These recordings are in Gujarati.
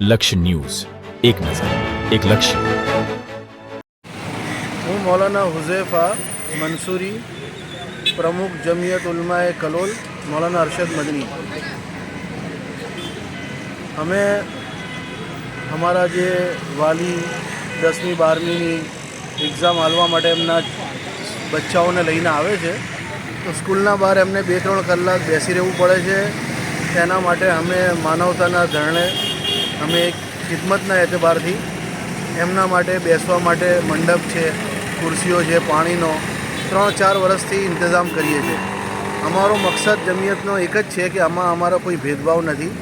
લક્ષ્ય ન્યૂઝ. એક નજર, એક લક્ષ્ય. હું મૌલાના હુઝેફા મંસૂરી પ્રમુખ જમિયત ઉલમાએ કલોલ, મૌલાના અરશદ મદની. અમે અમારા જે વાલી દસમી, બારમીની એક્ઝામ હાલવા માટે એમના બચ્ચાઓને લઈને આવે છે, તો સ્કૂલના બહાર એમને બે ત્રણ કલાક બેસી રહેવું પડે છે. તેના માટે અમે માનવતાના ધરણે અમે એક ખિદમતના એતબારથી એમના માટે બેસવા માટે મંડપ છે, ખુરશીઓ છે, પાણીનો ત્રણ ચાર વર્ષથી ઇંતજામ કરીએ છીએ. અમારો મકસદ જમિયતનો એક જ છે કે આમાં અમારો કોઈ ભેદભાવ નથી.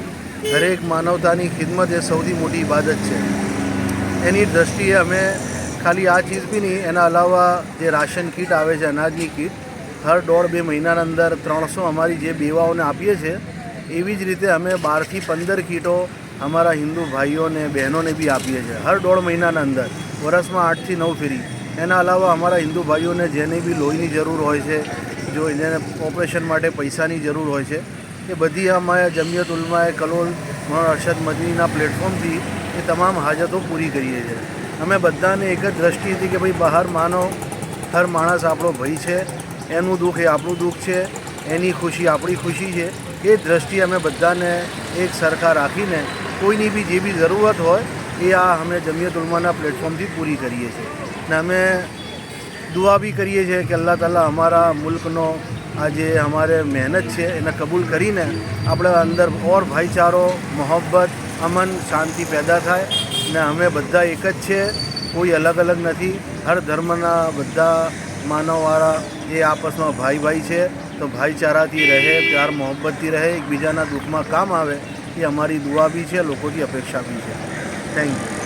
દરેક માનવતાની ખિદમત એ સૌથી મોટી ઇબાદત છે. એની દ્રષ્ટિએ અમે ખાલી આ ચીજ બી નહીં, એના અલાવા જે રાશન કીટ આવે છે, અનાજની કીટ, હર દોઢ બે મહિનાના અંદર ત્રણસો અમારી જે બેવાઓને આપીએ છીએ, એવી જ રીતે અમે બારથી પંદર કીટો અમારા હિન્દુ ભાઈઓને, બહેનોને બી આપીએ છીએ. હર દોઢ મહિનાના અંદર. વર્ષમાં આઠથી નવ ફેરી. એના અલાવા અમારા હિન્દુ ભાઈઓને જેને બી લોહીની જરૂર હોય છે, જો જેને ઓપરેશન માટે પૈસાની જરૂર હોય છે, એ બધી અમારે જમિયત ઉલમાએ, કલોલ મોહમ્મદ અરશદ મદનીના પ્લેટફોર્મથી એ તમામ હાજતો પૂરી કરીએ છીએ. અમે બધાને એક જ દ્રષ્ટિ હતી કે ભાઈ બહાર માનો, હર માણસ આપણો ભાઈ છે, એનું દુઃખ એ આપણું દુઃખ છે, એની ખુશી આપણી ખુશી છે. એ દ્રષ્ટિ અમે બધાને એક સરખા રાખીને કોઈની બી જે બી જરૂરત હોય, એ આ અમે જમિયત ઉલમાના પ્લેટફોર્મથી પૂરી કરીએ છીએ. ને અમે દુઆ બી કરીએ છીએ કે અલ્લાહ તાલા અમારા મુલ્કનો આ જે અમારે મહેનત છે, એને કબૂલ કરીને આપણે અંદર ઓર ભાઈચારો, મોહબ્બત, અમન, શાંતિ પેદા થાય. ને અમે બધા એક જ છે, કોઈ અલગ અલગ નથી. હર ધર્મના બધા માનવવાળા એ આપસમાં ભાઈ ભાઈ છે. તો ભાઈચારાથી રહે, પ્યાર, મોહબ્બતથી રહે, એકબીજાના દુઃખમાં કામ આવે. એ અમારી દુઆ બી છે લોકોની અપેક્ષા બી છે. Thank you